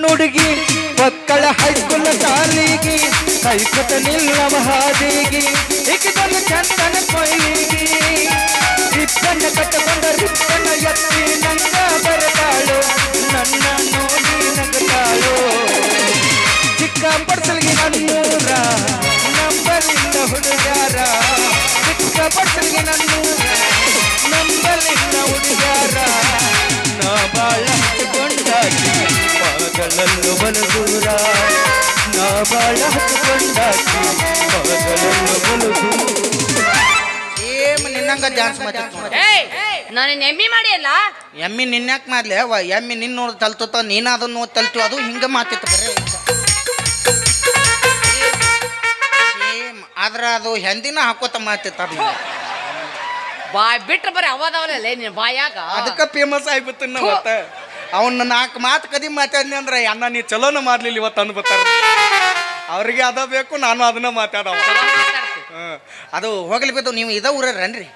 ನುಡುಗಿ ಮಕ್ಕಳ ಹೈಸ್ಕೂಲ್ ಶಾಲಿಗೆ ಕೈಕತ ನಿಲ್ಲವ ಹಾದಿಗೆ ಇಕ್ಕಿದನು ಚಂದನ ಕೊಯ್ಲಿಗೆ. ರಿಪ್ಪನ್ನ ಕಟ್ಟಕೊಂಡ ರಿಪ್ಪನ್ನ ಎತ್ತಿ ನಂಗ ಬರತಾಳು, ನನ್ನ ನೋಡಿ ನಗತಾಳು. ಚಿಕ್ಕ ಪಡ್ಸಲ್ಗೆ ನನ್ನೂರ ನಂಬಲಿಂದ ಹುಡುಗಾರ. ಚಿಕ್ಕ ಪಡ್ಸಲ್ಗೆ ನನ್ನೂರ ನಂಬಲಿಂದ ಸೇಮ್ ನಿನ್ನಂಗ ಡ್ಯಾನ್ಸ್ ನಾನು ಎಮ್ಮಿ ಮಾಡಿ ಅಲ್ಲ? ಎಮ್ಮಿ ನಿನ್ಯಾಕ್ ಮಾಡ್ಲೆ? ಅವ ಎಮ್ಮಿ ನಿನ್ನ ನೋಡಿ ತಲ್ತತ ನೀನ ಅದನ್ನ ನೋಡಿ ತಲ್ತು ಅದು ಹಿಂಗ ಮಾತಿತ್ತು ಬರೇ. ಸೇಮ್ ಆದ್ರ ಅದು ಹೆಂದಿನ ಹಾಕೋತ ಮಾತಿತ್ತ ಬಾಯ್ ಬಿಟ್ರೆ ಬರೀ ಅವದವಲ್ಲ ನಿನ್ನ ಬಾಯಾಗ. ಅದಕ್ಕೆ ಫೇಮಸ್ ಆಗ್ಬಿತ್ತು ಮತ್ತ ಅವನ್ನ ನಾಲ್ಕು ಮಾತು ಕದಿ ಮಾತಾಡ್ನಿ ಅಂದ್ರೆ ಅಣ್ಣ ನೀ ಚಲೋನ ಮಾಡ್ಲಿಲ್ಲ ಇವತ್ತು ಅಂದ್ಬಿಟ್ಟಾರ ಅವ್ರಿಗೆ ಅದ ಬೇಕು ನಾನು ಅದನ್ನ ಮಾತಾಡ ಹ್ಮ್. ಅದು ಹೋಗ್ಲಿ ಬಿದ್ದು ನೀವು ಇದ ಊರನ್ರಿ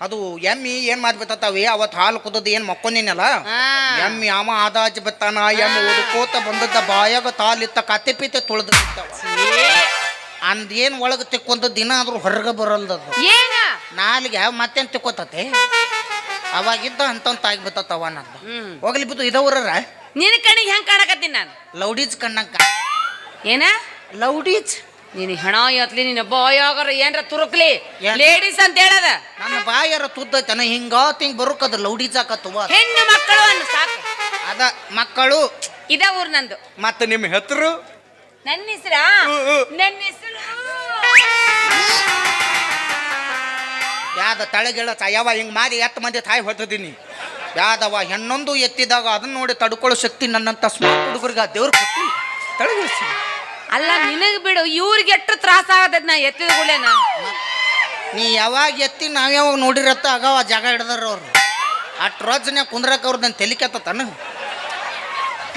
ಅದು ಎಮ್ಮಿ ಏನ್ ಮಾಡ್ಬಿಟ್ಟತಾವಿ ಅವತ್ತು ಹಾಲು ಕುದದ್ದು ಏನ್ ಮಕ್ಕೊಂದಿನಲ್ಲ ಹಾ. ಎಮ್ಮಿ ಅವ ಆದಾಜ್ ಬತ್ತಾನ ಎಮ್ಮಿ ಓದ್ಕೋತ ಬಂದದ್ದ ಬಾಯಾಗ ತಾಲಿತ್ತ ಕತ್ತೆ ಪೀತೆ ತುಳ್ದು ಅಂದೇನ್ ಅಂದ್ ಏನ್ ಒಳಗೆ ತಿಕ್ಕೊಂದ ದಿನ ಆದ್ರೂ ಹೊರಗೆ ಬರಲ್ದದು ಏನ? ನಾಲಿಗೆ ಮತ್ತೇನ್ ತಿಕ್ಕೋತತೆ? ಅವಾಗಿದ್ದ ಅಂತಂತ ಆಗ್ಬಿತ್ತವ ನಂದು. ಹ್ಮ್. ಹೋಗ್ಲಿ ಬಿದ್ದು ಇದವ್ರ ನಿನ್ನ ಕಣಿಗೆ ಹೆಂಗ್ ಕಾಣಕತ್ತೀನಿ ನಾನು? ಲೌಡೀಸ್ ಕಣ್ಣಂಕ ಏನ? ಲೌಡೀಸ್ ನೀನು ಹೆಣ ಎತ್ಲಿ ನಿನ್ನ ಬಾಯಾಗರ ಏನ್ರ ತುರುಕ್ಲಿ? ಲೇಡೀಸ್ ಅಂತ ಹೇಳದ? ನನ್ನ ಬಾಯಾರ ತುದ್ದೈತನ ಹಿಂಗಾತ್ ಹಿಂಗ್ ಬರುಕದ ಲೌಡೀಸ್ ಆಕತ್ತವ ಹೆಣ್ಣು ಮಕ್ಕಳು ಅನ್ನು ಸಾಕು. ಅದ ಮಕ್ಕಳು. ಇದ ಊರ್ ನಂದು. ಮತ್ತೆ ನಿಮ್ಮ ಹೆತ್ರು? ನನ್ನ ಹೆಸರ. ನನ್ನ ಹೆಸರು ಯಾದ ತಳಗಿಳ ಯಾವ ಹಿಂಗ್ ಮಾರಿ ಎತ್ತ ಮಂದಿ ತಾಯಿ ಹೊತ್ತಿದ್ದೀನಿ ಯಾದವ ಹೆಣ್ಣೊಂದು ಎತ್ತಿದಾಗ ಅದನ್ನ ನೋಡಿ ತಡ್ಕೊಳ್ಳೋ ಶಕ್ತಿ ನನ್ನಂತ ಸ್ಮಾರ್ಟ್ ಹುಡುಗರಿಗೆ ದೇವ್ರ ಕೊಟ್ಟು ತಳಗಿಳಿಸಿ. ಅಲ್ಲ ನಿನಗೆ ಬಿಡು ಇವ್ರಿಗೆ ಎಷ್ಟು ತ್ರಾಸ ಆಗದ ನಾ ಎತ್ತಿದ ಕೂಡಲೇನ ನೀ. ಯಾವಾಗ ಎತ್ತಿ ನಾವ್ಯಾವಾಗ ನೋಡಿರತ್ತ ಆಗ ಆ ಜಾಗ ಹಿಡ್ದಾರ ಅವ್ರು. ಅಟ್ ರೋಜನೆ ಕುಂದ್ರಕ್ಕೆ ಅವ್ರು ನನ್ನ ತಲೆ ಕೆತ್ತತನ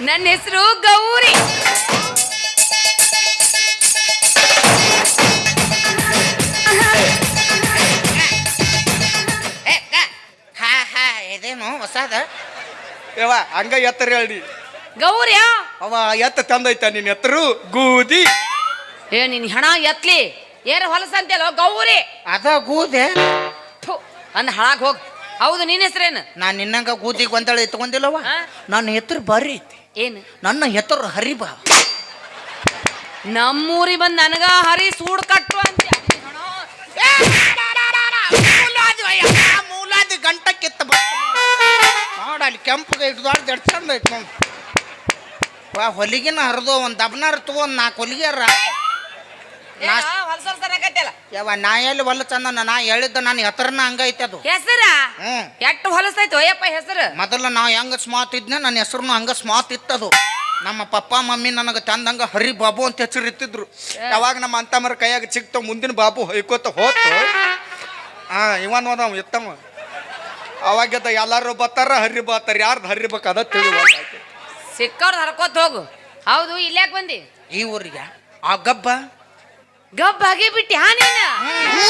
ನನ್ನ ಹೆಸರು ಗೌರಿ. ಹಾ ಹಾ ಇದೇನು ಹೊಸದ? ಯವ್ವ ಹಂಗ ಎತ್ತರ ಹೇಳಿ ಗೌರಿ ಅವ ಎತ್ತ ತಂದೈತ ನಿನ್ನ ಎತ್ತರು ಗೂದಿ. ಏ ನಿನ್ ಹೆಣ ಎತ್ಲಿ. ಏನ್ ಹೊಲಸಂತೆಲ್ಲ ಗೌರಿ. ಅದ ಗೂದೆ. ಥು ಅಂದ್ ಹಾಳಾಗ್ ಹೋಗ್. ಹೌದು ನಿನ್ನ ಹೆಸರೇನು? ನಾನು ನಿನ್ನಂಗ ಗೂದಿ ಗೊಂದಳ ಎತ್ಕೊಂಡಿಲ್ಲವ? ನನ್ನ ಹೆತ್ತರು ಬರ್ರಿ ಐತಿ. ಏನು? ನನ್ನ ಹೆತ್ತರು ಹರಿಬಾ. ನಮ್ಮೂರಿ ಬಂದ್ ನನಗ ಹರಿ ಸೂಡ್ ಕಟ್ಟು ಅಂತ ಮೂಲಾದಿ ಗಂಟ ಕಿತ್ತ ನೋಡ ಅಲ್ಲಿ ಕೆಂಪಗೆ ಹಿಡ್ದಾಡ್ದು ಎಷ್ಟು ಚಂದ ಐತಿ ನೋಡು. ವಾ ಹೊಲಿಗಿನ ಹರಿದು ಒಂದು ದಬ್ನಾರ ತಗೊಂಡು ನಾಲ್ಕು ಹೊಲಿಗೆರ. ಯಾವ ನಾ ಎಲ್ಲಿ ಹೊಲ ಚಂದ ನಾ ಹೇಳಿದ್ದ ನಾನು ಹೆತ್ತರನ ಹಂಗೈತೆ ಅದು. ಹೆಸರ? ಹ್ಮ್. ಎಟ್ಟು ಹೊಲಸಾಯ್ತು ಅಯ್ಯಪ್ಪ ಹೆಸರು? ಮೊದಲ ನಾವು ಹೆಂಗ ಸ್ಮಾತ್ ಇದ್ನ ನನ್ನ ಹೆಸರು ಹಂಗ ಸ್ಮಾತ್ ಇತ್ತದು ನಮ್ಮ ಪಪ್ಪ ಮಮ್ಮಿ ನನಗೆ ತಂದಂಗ ಹರಿ ಬಾಬು ಅಂತ ಹೆಸರು ಇತ್ತಿದ್ರು. ಯಾವಾಗ ನಮ್ಮ ಅಂತಮ್ಮರ ಕೈಯಾಗ ಸಿಕ್ತ ಮುಂದಿನ ಬಾಬು ಹೊಯ್ಕೋತ ಹೋತು. ಹಾ ಇವನ್ ಹೋದ ಎತ್ತಮ್ಮ ಅವಾಗೆದ ಎಲ್ಲಾರು ಬತ್ತಾರ ಹರಿ ಬಾತಾರ ಯಾರ್ದು ಹರಿಬೇಕು ಅದ ತಿಳಿ ಸಿಕ್ಕವ್ರು ಹರ್ಕೋತ ಹೋಗು. ಹೌದು ಇಲ್ಲೇ ಬಂದಿ? ಈ ಊರಿಗೆ. ಆ ಗಬ್ಬ? ಗಬ್ಬ ಹಾಗೆ ಬಿಟ್ಟಿ ಹಾ ನೀನು?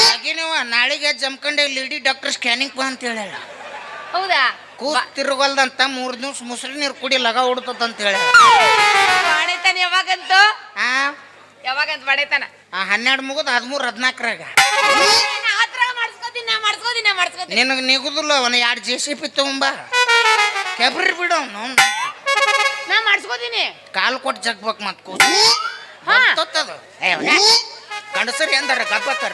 ಹಾಗೇನವ ನಾಳೆಗೆ ಜಮ್ಕಂಡೆ ಲೇಡಿ ಡಾಕ್ಟರ್ ಸ್ಕ್ಯಾನಿಂಗ್ ಬಾ ಅಂತ ಹೇಳ ಹೌದಾ? ಕೂಸ್ ತಿರುಗಲ್ದಂತ ಮೂರ್ ದಿವ್ಸ ಮುಸ್ರಿ ನೀರು ಕುಡಿ ಲಗ ಉಡ್ತದಂತ ಹೇಳ ಮಾಡೈತಾನ ಯಾವಾಗಂತೂ? ಆ? ಯಾವಾಗಂತ ಮಾಡೇತಾನ ಆ ಹನ್ನೆರಡು ಮುಗಿದು ಹದಿಮೂರು ಹದಿನಾಲ್ಕರಾಗ ಹತ್ರ ಮಾಡಿಸ್ಕೋತೀನಿ ನಾ ಮಾಡಿಸ್ಕೋತೀನಿ ನಾ ಮಾಡಿಸ್ಕೋತೀನಿ. ನಿನಗೆ ನಿಗುದಿಲ್ಲ ಅವನ ಎರಡು ಜೆ ಸಿ ಪಿ ತಗೊಂಬ. ಕೆಬ್ರಿ ಬಿಡು ಅವ್ನು. ಮಾಡಿಸ್ಕೋತೀನಿ ಕಾಲು ಕೊಟ್ಟು ಜಗ್ಬೇಕು ಮತ್ ಹಾ. ಗಂಡಸರಿ ಅಂದಾರ ಗಬ್ಬತ್ತಾರ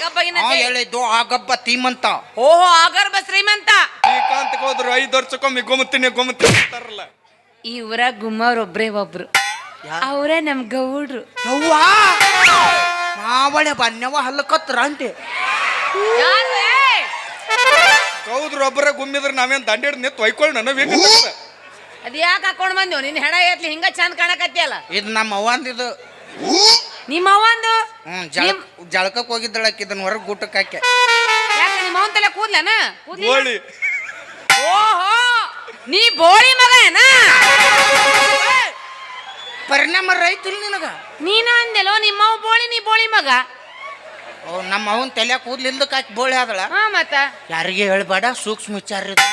ಗಬ್ಬಗಿನ ಅವ ಹೇಳಿದ್ದು ಆ ಗಬ್ಬ ತೀಮಂತ. ಓಹೋ ಆಗರ್ಭ ಶ್ರೀಮಂತ. ಶ್ರೀಕಾಂತ್ ಹೋದ್ರು ಐದು ವರ್ಷಕ್ಕೊಮ್ಮೆ ಗೊಮ್ಮತೀನಿ ಗೊಮ್ಮತೀನಿ ಅಂತಾರಲ್ಲ. ಈ ಊರ ಗುಮ್ಮವ್ರೊಬ್ರೇ ಒಬ್ರು ಅವರೇ ನಮ್ ಗೌಡ್ರು. ಯವ್ವಾ? ಮಾವಳೆ ಬನ್ನವ ಹಲ್ಲಕತ್ರ ಅಂತೆ ಯಾರು ಗೌದ್ರ ಒಬ್ಬರ ಗುಮ್ಮಿದ್ರೆ ನಾವೇನ್ ದಂಡೇಡ್ ನಿಂತು ಒಯ್ಕೊಳ್ಳಿ ನನಗೆ ಅದ್ ಯಾಕೆ ಹಾಕೊಂಡ್ ಬಂದೇವ್ ನಿನ್ ಹೆಣ ಎತ್ಲಿ ಹಿಂಗ ಚಂದ ಕಾಣಕತ್ತಿಯಲ್ಲ ಇದು ನಮ್ಮ ಅವ್ವಂದಿದು ನಿಮ್ಮ ಅವಂದು ಹ್ಮ್ ಜಳಕಕ್ಕೆ ಹೋಗಿದ್ದಳಕ್ಕೆ ಇದನ್ನ ಹೊರಗೆ ಗೂಟಕ್ಕೆ ಹಾಕಿ ಯಾಕೆ ನಿಮ್ಮ ಅವನ್ ತಲೆ ಕೂದ್ಲನ? ಕೂದ್ಲಿ ಗೋಳಿ ಓಹೋ! ನೀ ಬೋಳಿ ಮಗ ಏನ ಪರಿಣಾಮ ರೈತಿಲ್ ನಿನಗ. ನೀನ ಅಂದೆಲೋ ನಿಮ್ಮವ್ ಬೋಳಿ ನೀ ಬೋಳಿ ಮಗ? ಓ ನಮ್ಮ ಅವನ್ ತಲೆ ಕೂದ್ಲಿಲ್ದಕ್ಕೆ ಹಾಕಿ ಬೋಳಿ ಆದಳ. ಹಾ ಮತ್ತ. ಯಾರಿಗೆ ಹೇಳ್ಬೇಡ ಸೂಕ್ಷ್ಮ ವಿಚಾರ ಇದು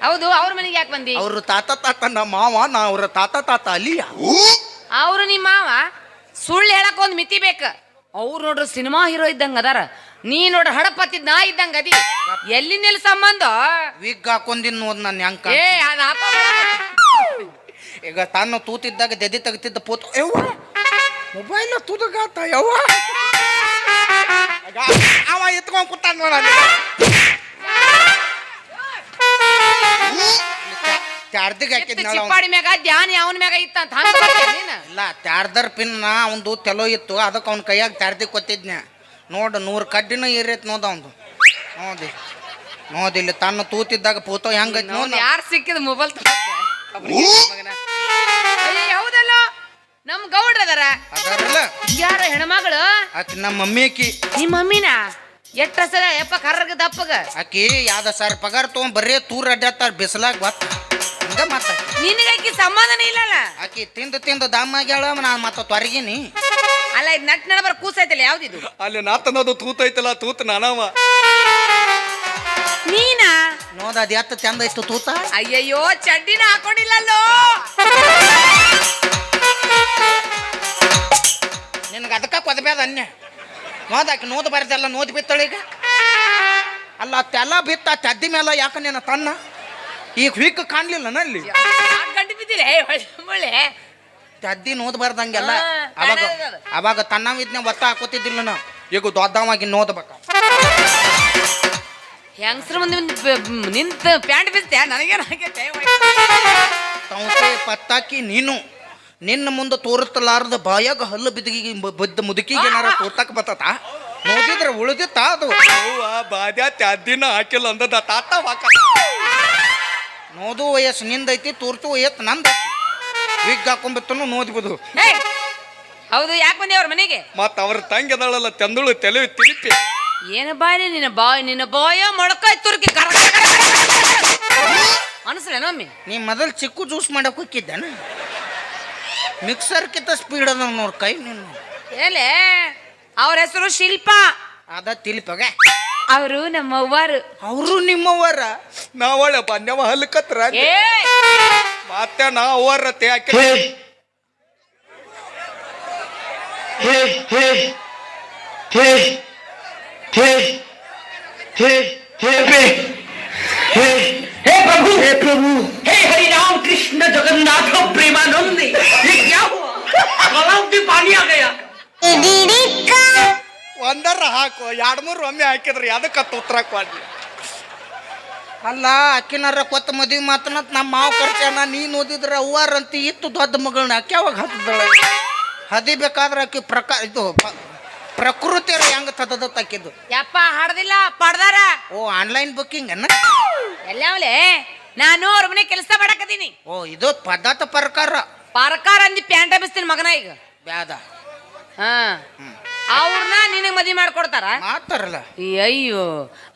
ಹೌದು ಅವ್ರ ಮನೆಗೆ ಯಾಕೆ ಬಂದಿ? ಅವ್ರ ತಾತ ತಾತ ನಮ್ಮ ಮಾವ ನಾ ಅವ್ರ ತಾತ ತಾತ ಅಲಿಯ ಅವ್ರು ನಿಮ್ಮ ಮಾವ? ಸುಳ್ಳು ಹೇಳಕ್ ಒಂದ್ ಮಿತಿ ಬೇಕ. ಅವ್ರು ನೋಡ್ರಿ ಸಿನಿಮಾ ಹೀರೋ ಇದ್ದಂಗ ಅದಾರ. ನೀ ನೋಡ್ರಿ ಹಡಪತ್ತಿದ್ ನಾ ಇದ್ದಂಗ ಅದಿ. ನಿಲ್ ಸಂಬಂಧ? ವಿಗ್ ಹಾಕೊಂದಿನ್ ನೋದ್ ನನ್ನ ಹೆಂಗ್ ಏ ಅದ್ ಈಗ ತಾನು ತೂತಿದ್ದಾಗ ದೆದಿ ತೆಗಿತಿದ್ದ ಪೋತ ಯವ್ವ ಮೊಬೈಲ್ ತೂತಗಾತ ಯವ್ವ. ಅವ ಎತ್ಕೊಂಡ್ ಕೂತಾನ ನೋಡ ತ್ಯಾರ್ದಿಗೆ ಹಾಕಿದ್ನಾಳ ಅವ್ನು. ಚಿಪ್ಪಾಡಿ ಮ್ಯಾಗ ಧ್ಯಾನ ಅವನ ಮ್ಯಾಗ ಇತ್ತ ಅಂತ ಹಂಗ ಬರ್ತೀಯ ನೀನು? ಇಲ್ಲ ತ್ಯಾರ್ದರ್ ಪಿನ್ ಅವಂದು ತೆಲೋ ಇತ್ತು ಅದಕ್ಕೆ ಅವ್ನ ಕೈಯಾಗ ತ್ಯಾರ್ದಿ ಕೊತ್ತಿದ್ನ ನೋಡು ನೂರು ಕಡ್ಡಿನ ಏರೈತ್ ನೋದ ಅವಂದು ನೋಡಿ ನೋದಿಲ್ಲ ತನ್ನ ತೂತಿದ್ದಾಗ ಪೂತೋ ಹೆಂಗೈತ್ ನೋಡ್ ನಾ- ಯಾರು ಸಿಕ್ಕಿದ ಮೊಬೈಲ್ ಹೌದಲ್ಲ ನಮ್ ಗೌಡ್ರ ಅದಾರ. ಅದಾರಲ್ಲ. ಯಾರ ಹೆಣ್ಮಗಳು? ಆಕಿ ನಮ್ಮ ಮಮ್ಮಿ ಆಕಿ. ನಿಮ್ಮ ಮಮ್ಮಿನ? ಎಷ್ಟ ಸರ ಯಪ್ಪ ಕರ್ರಗ ದಪ್ಪಗ ಆಕಿ ಯಾವ್ದ ಸರ್ ಪಗಾರ ತೊಗೊಂಡ್ ಬರೀ ತೂರ್ ಅಡ್ಡಾಡ್ತಾರ ಬಿಸಿಲಾಗ ಬತ್ ಹಂಗ ಮತ್ತ ನಿನಗಾಕಿ ಸಮಾಧಾನ ಇಲ್ಲಲ್ಲ? ಆಕಿ ತಿಂದು ತಿಂದು ದಮ್ ಆಗ್ಯಾಳ ನಾನು ಮತ್ತ ತೊರಗಿನಿ. ಅಲ್ಲ ಇದು ನಟ್ ನಡಬರ್ ಕೂಸೈತಲ್ಲ ಯಾವ್ದಿದು? ಅಲ್ಲಿ ನಾತನದು ತೂತೈತಲ್ಲ ತೂತ್ ನಾನವ. ನೀನಾ? ನೋದ ಅದ್ ಎತ್ತ ಚಂದ ಇತ್ತು ತೂತ? ಅಯ್ಯಯ್ಯೋ ಚಡ್ಡಿನ ಹಾಕೊಂಡಿಲ್ಲಲ್ಲೋ? ನಿನಗೆ ಅದಕ್ಕ ಕೊದಬೇದ ಅನ್ಯ. ನೋದ ನೋದು ನೋದ್ ನೋದು ನೋದ್ ಬಿತ್ತಳ ಈಗ. ಅಲ್ಲ ತೆಲ್ಲ ಬಿತ್ತ ತದ್ದಿ ಮೇಲೆ ಯಾಕ ನೀನು ತನ್ನ? ಈಗ ಹುಯ್ಕ ಕಾಣ್ಲಿಲ್ಲ ನಲ್ಲಿ ಗಂಟು ಬಿದ್ದಿಲ್ಲ ತದ್ದಿ ನೋದ್ ಬರ್ದಂಗೆಲ್ಲ ಅವಾಗ ಅವಾಗ ತನ್ನ ಇದನ್ನ ಒತ್ತ ಹಾಕೋತಿದ್ದಿಲ್ಲ ನಾ ಈಗ ದೊಡ್ಡವಾಗಿ ನೋದ್ಬೇಕ ಹೆಂಗಸ್ರ ಮುಂದೆ ನಿಂತ ಪ್ಯಾಂಟ್ ಬಿದ್ದೆ ನನಗೇನು ಪತ್ತಾಕಿ ನೀನು. ನಿನ್ನ ಮುಂದೆ ತೋರುತ್ತಲಾರದ ಬಾಯಾಗ ಹಲ್ಲು ಬಿದ್ದಿಗೆ ಬದ್ದ ಮುದುಕಿಗೆ ಏನಾರ ತೋರ್ತಾಕ ಬತ್ತ ನೋಡಿದ್ರೆ ಉಳಿದಿತ್ತ ಅದು. ಬಾದ್ಯಾ ತ್ಯಾದಿನ ಹಾಕಿಲ್ಲ ಅಂದದ ತಾತ ಹಾಕ ನೋದು ವಯಸ್ಸು ನಿಂದೈತಿ ತೋರ್ತು ವಯಸ್ಸು ನಂದೈತಿ. ವಿಗ್ ಹಾಕೊಂಬಿತ್ತನು ನೋದ್ಬೋದು! ಹೌದು ಯಾಕೆ ಬಂದಿ ಅವ್ರ ಮನೆಗೆ? ಮತ್ತ ಅವ್ರ ತಂಗಿ ಅದಳಲ್ಲ ತಂದುಳು ತಲೆ ತಿರುಪಿ. ಏನು ಬಾಯಿ ನಿನ್ನ ಬಾಯ್ ನಿನ್ನ ಬಾಯ ಮೊಳಕಾಯ್ ತುರ್ಕಿ ಕರ ಅನಿಸ್ಲೇನೊಮ್ಮೆ ನೀ ಮೊದಲು ಚಿಕ್ಕು ಜ್ಯೂಸ್ ಮಾಡಕ್ಕೆ ಹೋಗಿದ್ದೇನ ಮಿಕ್ಸರ್ ಕಿತ್ತ ಸ್ಪೀಡ್ ಅದ ನೋಡ್ ಕೈ ನೀನು. ಏಲೆ ಅವ್ರ ಹೆಸರು ಶಿಲ್ಪ. ಅದ ತಿಲ್ಪಗ. ಅವರು ನಮ್ಮ ಅವ್ವಾರು ಅವರು ನಿಮ್ಮವರ ನಾವಳೆ ಬನ್ಯವ ಹಲ್ಕತ್ರ. ಏ! ಮತ್ತೆ ನಾ ಅವರ ಹೇ ಹೇ हे ಎರಡ್ ಮೂರು ಒಮ್ಮೆ ಹಾಕಿದ್ರಿ ಅದಕ್ಕೆ ಉತ್ತರ ಕೊಡ್ಲಿ ಅಲ್ಲ ಅಕ್ಕಿನಾರ ಕೊತ್ತ ಮದುವೆ ಮಾತನಂತ ನಮ್ಮ ಮಾವ ಖರ್ಚನ ನೀನು ಓದಿದ್ರ ಹೂವಾರ ಅಂತ ಇತ್ತು ದೊಡ್ಡ ಮಗಳನ್ನ ಅಕ್ಕಿ ಯಾವಾಗ ಹತ್ತದಳ ಹದಿ ಬೇಕಾದ್ರೆ ಅಕ್ಕಿ ಪ್ರಕಾರ ಇದು ಪ- ಪ್ರಕೃತಿ ಹೆಂಗ ತದದ ತಕ್ಕಿದ್ದು ಯಪ್ಪ ಹಾಡ್ದಿಲ್ಲ ಪಡ್ದಾರ. ಓ ಆನ್ಲೈನ್ ಬುಕ್ಕಿಂಗ್ ಅನ್ನ? ಎಲ್ಲವಲೇ ನಾನು ಅವ್ರ ಮನೆ ಕೆಲಸ ಮಾಡಕತ್ತೀನಿ. ಓ ಇದು ಪದಾರ್ಥ ಪರಕಾರ. ಪರಕಾರ ಅಂದಿ ಪ್ಯಾಂಟ ಬಿಸ್ತೀನಿ ಮಗನ ಈಗ. ಬ್ಯಾದ. ಹಾ. ಅವ್ರನ್ನ ನಿನಗೆ ಮದಿ ಮಾಡ್ಕೊಡ್ತಾರ? ಮಾಡ್ತಾರಲ್ಲ. ಅಯ್ಯೋ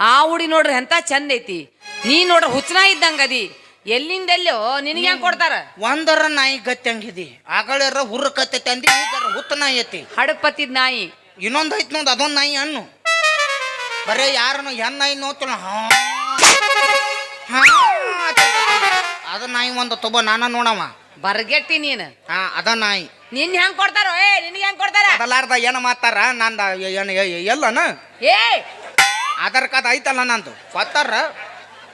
ಆ ಹುಡಿ ನೋಡ್ರಿ ಎಂತ ಚಂದ ಐತಿ. ನೀ ನೋಡ್ರಿ ಹುಚ್ಚನ ಇದ್ದಂಗ ಅದಿ. ಎಲ್ಲಿಂದೆಲ್ಲೋ ನಿನಗೆ ಹೆಂಗ್ ಕೊಡ್ತಾರ? ಒಂದರ ನಾಯಿ ಗತ್ತಿ ಹಂಗಿದಿ ಆಗಳರ ಹುರ್ರ ಕತ್ತೈತಿ ಅಂದಿ ಈಗರ ಹುತ್ತ ನಾಯಿ ಐತಿ. ಹಡಪತ್ತಿದ್ ನಾಯಿ. ಇನ್ನೊಂದು ಐತಿ ನೋಡ್ ಅದೊಂದು ನಾಯಿ ಅನ್ನು ಬರೇ ಯಾರನ್ನು ಹೆಣ್ ನಾಯಿ ನೋಡ್ತಾಳ ಹಾ. ಹಾ. ಅದ ನಾಯಿ ಒಂದು ತಗೋ ನಾನ ನೋಡವ. ಬರ್ಗೆಟ್ಟಿ ನೀನು. ಹಾ ಅದ ನಾಯಿ. ನಿನ್ ಹೆಂಗ್ ಕೊಡ್ತಾರೋ? ಏ ನಿನಗೆ ಹೆಂಗ್ ಕೊಡ್ತಾರ? ಅದಲಾರ್ದ ಏನು ಮಾತಾರ ನಂದ ಏನು ಎಲ್ಲನ? ಏ! ಆಧಾರ್ ಕಾರ್ಡ್ ಐತಲ್ಲ ನಂದು. ಗೊತ್ತಾರ?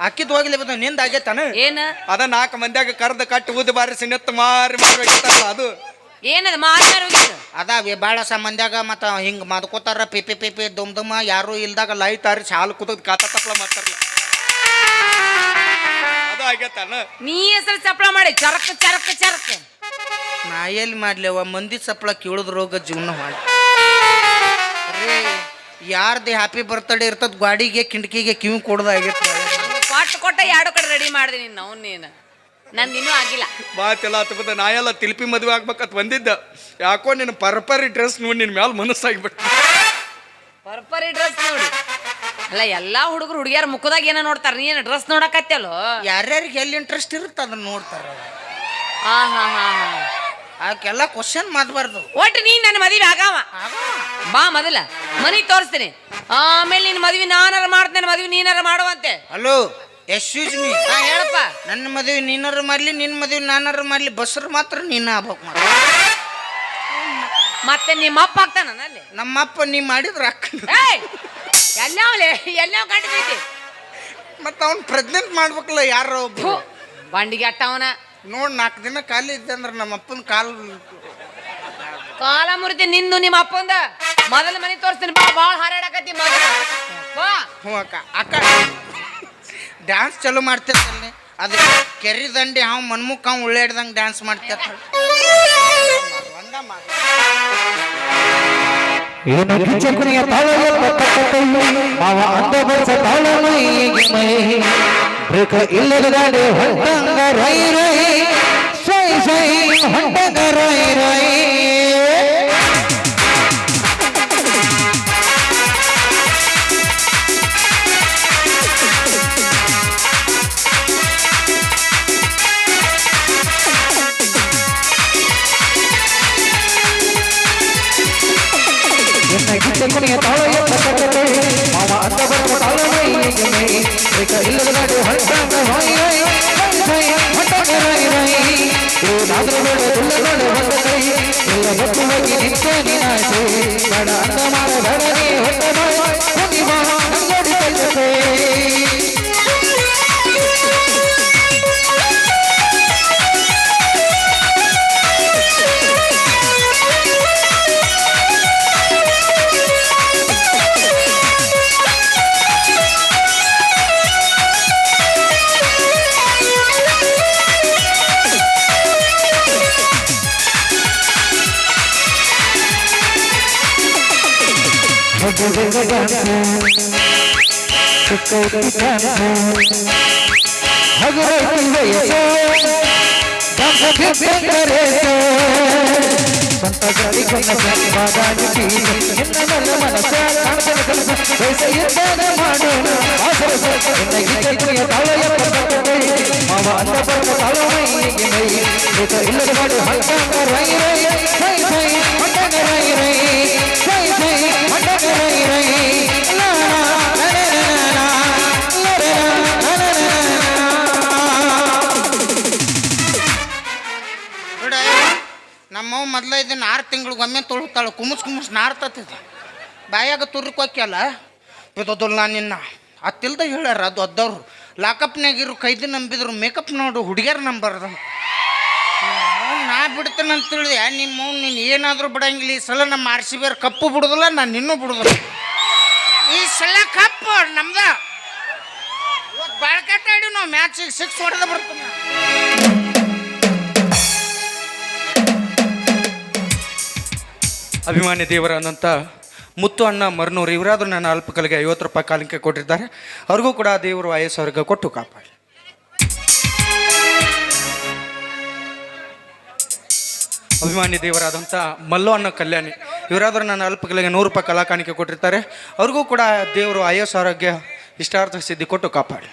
ಅಕ್ಕಿದ್ ಹೋಗ್ಲಿ ಬದ ನಿಂದ ಆಗೈತಾನ? ಏನ? ಅದ ನಾಲ್ಕು ಮಂದ್ಯಾಗ ಕರ್ದ ಕಟ್ಟಿ ಊದಿ ಬಾರಿಸಿ ನೆತ್ತು ಮಾರಿ ಮಾಡ್ಬೇಕಿತ್ತಲ್ಲ ಅದು. ಏನದ ಮಾರ ಹೋಗಿತ್ತು ಅದಾವೆ ಭಾಳ ಸಂಬಂಧ್ಯಾಗ ಮತ್ತು ಹಿಂಗೆ ಮದ್ಕೋತಾರ ಪಿಪಿ ಪಿಪಿ ದುಮ್ ದುಮ್ ಯಾರು ಇಲ್ದಾಗ ಲೈಟ್ ತಾರಿಸಿ ಹಾಲು ಕುದದ್ ಕಾತ ತಪ್ಪಲ ಮಾತಾರ್ಲ ಅದು ಆಗೈತಾನ ನೀ ಹೆಸರು ಚಪ್ಪಳ ಮಾಡಿ ಚರಕ್ ಚರಕ್ ಚರಕ್. ನಾ ಎಲ್ಲಿ ಮಾಡ್ಲೇವ ಮಂದಿ ಸಪ್ಳ ಕೇಳಿದ್ ರೋಗ ಜೀವನ ಮಾಡಿ ಯಾರ್ದೇ ಯಾರ್ದು ಹ್ಯಾಪಿ ಬರ್ತ್ಡೇ ಇರ್ತದ ಗಾಡಿಗೆ ಕಿಂಡಕಿಗೆ ಕಿವಿ ಕೊಡೋದಾಗೈತೆ ಒಂದು ಕೊಟ್ಟ ಕೊಟ್ಟ ಎರಡು ಕಡೆ ರೆಡಿ ಮಾಡಿದೆ ನೀನು ಅವ್ನು ನೀನು. ನಂದು ಇನ್ನೂ ಆಗಿಲ್ಲ. ಮಾತೆಲ್ಲ ಹತ್ಬದ ನಾ ಎಲ್ಲ ತಿಲ್ಪಿ ಮದುವೆ ಆಗ್ಬೇಕಂತ ಬಂದಿದ್ದ. ಯಾಕೋ ನಿನ್ನ ಪರ್ಪರಿ ಡ್ರೆಸ್ ನೋಡಿ ನಿನ್ನ ಮ್ಯಾಲ ಮನಸ್ಸಾಗ್ಬಿಟ್ಟು ಪರ್ಪರಿ ಡ್ರೆಸ್ ನೋಡಿ. ಅಲ್ಲ ಎಲ್ಲಾ ಹುಡುಗರು ಹುಡುಗಿಯರ ಮುಖದಾಗ ಏನೋ ನೋಡ್ತಾರ? ನೀನು ಡ್ರೆಸ್ ನೋಡಕತ್ತಲ್ಲೋ? ಯಾರ್ಯಾರಿಗೆ ಎಲ್ಲಿ ಇಂಟ್ರೆಸ್ಟ್ ಇರುತ್ತೆ ಅದನ್ನ ನೋಡ್ತಾರೆ ಹಾ ಹಾ ಹಾ ಅವಕ್ಕೆಲ್ಲ ಕ್ವಶನ್ ಮಾಡಬಾರ್ದು. ಒಟ್ಟು ನೀನ್ ನನ್ನ ಮದುವೆ ಆಗಾವ. ಬಾ ಮೊದಲ. ಮನಿ ತೋರಿಸ್ತೀನಿ. ಆಮೇಲೆ ನಿನ್ನ ಮದುವೆ ನಾನಾರ ಮಾಡ್ತೇನೆ ಮದುವೆ ನೀನಾರ ಮಾಡುವಂತೆ. ಹಲೋ ಎಕ್ಸ್ಕ್ಯೂಸ್ ಮೀ ಹಾ ಹೇಳಪ್ಪ. ನನ್ನ ಮದುವೆ ನೀನಾರು ಮಾಡ್ಲಿ ನಿನ್ನ ಮದುವೆ ನಾನಾರು ಮಾಡ್ಲಿ ಬಸ್ರು ಮಾತ್ರ ನೀನು ಆಗ್ಬೇಕು ಮಾಡ ಮತ್ತೆ ನಿಮ್ಮ ಅಪ್ಪ ಆಗ್ತಾನ ಅಲ್ಲಿ ನಮ್ಮಪ್ಪ ನೀ ಮಾಡಿದ್ರ ಅಕ್ಕ ಎಲ್ಲವಲೆ ಎಲ್ಲವ ಗಂಟು ಮತ್ತೆ ಅವ್ನು ಪ್ರೆಗ್ನೆಂಟ್ ಮಾಡ್ಬೇಕಲ್ಲ ಯಾರೋ ಒಬ್ರು. ಬಂಡಿಗೆ ಅಟ್ಟವನ. ನೋಡ್ ನಾಲ್ಕು ದಿನ ಖಾಲಿ ಇದ್ದೆ ಅಂದ್ರೆ ನಮ್ಮ ಅಪ್ಪನ ಕಾಲ್ ಕಾಲ ಮುರಿತಿ ನಿಂದು ನಿಮ್ಮ ಅಪ್ಪಂದ. ಮೊದಲ ಮನೆ ತೋರಿಸ್ತೀನಿ ಬಾ ಬಾಳ ಹಾರಾಡಕತ್ತಿ ಮೊದಲ. ಬಾ. ಹ್ಞೂ ಅಕ್ಕ ಅಕ್ಕ. ಡ್ಯಾನ್ಸ್ ಚಲೋ ಮಾಡ್ತಿರ್ತಾನೆ ಅದು ಕೆರಿ ದಂಡಿ ಹಾವು ಮನ್ಮುಖ ಹಾವು ಉಳ್ಳಾಡ್ದಂಗೆ ಡ್ಯಾನ್ಸ್ ಮಾಡ್ತಿರ್ತಾಳೆ. ಒಂದ ಮಾತು. ಏನು ಕಿಚ್ಚಕುನಿಯ ತಾಳಲ್ಲ ತಕ್ಕೈ ಮಾವ ಅಂದ ಬಸ ತಾಳನು ಹೀಗೆ ಮೈ ಬ್ರೇಕ ಇಲ್ಲದ ಗಾಡಿ ಹೊಂಟಂಗ ರೈ ರೈ ಸೈ ಸೈ ಹೊಂಟಂಗ ರೈ ರೈ ಎನ್ನ ತಾಳೆಯ ತಾಳಲ್ಲ ಮಾವ ಅಂದ ಬಸ ತಾಳನು ಹೀಗೆ ಏಕ ಇಲ್ಲದ ನಾಡು ರೈ ಸೈ ಸೈ ಹೊಂಟಂಗ ರೈ ರೈ ಏನಾದ್ರೂ ಬೇಡ ತುಳ್ಳಗಳು ಬಂದ ಕೈ, ಎಲ್ಲ ಗೊತ್ತು ಹೋಗಿ ನಿಂತೆ ನಿನಾಸೆ ಬಡ ಅಂದ ಇಲ್ಲದ ಮಾಡಿ ಹಂಗ ರೈ ನಮ್ಮವ್ ಆರು ತಿಂಗಳಿಗೆ ಆರು ತಿಂಗಳಿಗೊಮ್ಮೆ ಕುಮಸ್ ಕುಮುಸ್ ನಾರ್ತತಿದ ಬಾಯಾಗ ತುರ್ಕೋಕ್ಯಲ್ಲ ಬಿದ್ದೋದಲ್ಲ ನಿನ್ನ. ಅತ್ತಿಲ್ದ ಹೇಳ್ಯಾರ, ಅದು ಅದ್ದವ್ರು ಲಾಕಪ್ನಾಗಿರು ಕೈದಿ ನಂಬಿದ್ರು, ಮೇಕಪ್ ನೋಡು, ಹುಡುಗಿಯರ್ ನಂಬರ್ದ. ನಾ ಬಿಡ್ತೇನೆ ತಿಳಿದೆ. ನಿಮ್ಮ ನೀನು ಏನಾದರೂ ಬಿಡಂಗಿಲ್ಲ, ಈ ಸಲ ನಮ್ಮ ಆರ್ ಬೇರೆ ಕಪ್ಪು ಬಿಡೋದಲ್ಲ ನಾನು ಇನ್ನೂ ಬಿಡುದಿಲ್ಲ. ಈ ಸಲ ಕಪ್ಪು ನಮ್ದು. ಇವತ್ತು ಬಾಳ್ಕಟ್ಟ ಆಡಿ ನಾವು ಮ್ಯಾಚಿಗೆ ಸಿಕ್ಸ್ ಹೊಡೆದ ಬರ್ತೀನಿ ಅಭಿಮಾನಿ ದೇವರಾದಂಥ ಮುತ್ತು ಅಣ್ಣ ಮರ್ನೂರು, ಇವರಾದರೂ ನನ್ನ ಅಲ್ಪಕಲಿಗೆ ಐವತ್ತು ರೂಪಾಯಿ ಕಾಲಿಕೆ ಕೊಟ್ಟಿದ್ದಾರೆ. ಅವ್ರಿಗೂ ಕೂಡ ದೇವರು ವಯಸ್ಸು ಅವ್ರಿಗೆ ಕೊಟ್ಟು ಕಾಪಾಡಿ. ಅಭಿಮಾನಿ ದೇವರಾದಂಥ ಮಲ್ಲು ಅಣ್ಣ ಕಲ್ಯಾಣಿ, ಇವರಾದರೂ ನನ್ನ ಅಲ್ಪಕಲಿಗೆ ನೂರು ರೂಪಾಯಿ ಕಲಾ ಕಾಣಿಕೆ ಕೊಟ್ಟಿರ್ತಾರೆ. ಅವ್ರಿಗೂ ಕೂಡ ದೇವರು ಆಯಸ್ಸು ಆರೋಗ್ಯ, ಇಷ್ಟಾರ್ಥ ಸಿದ್ಧಿ ಕೊಟ್ಟು ಕಾಪಾಡಿ.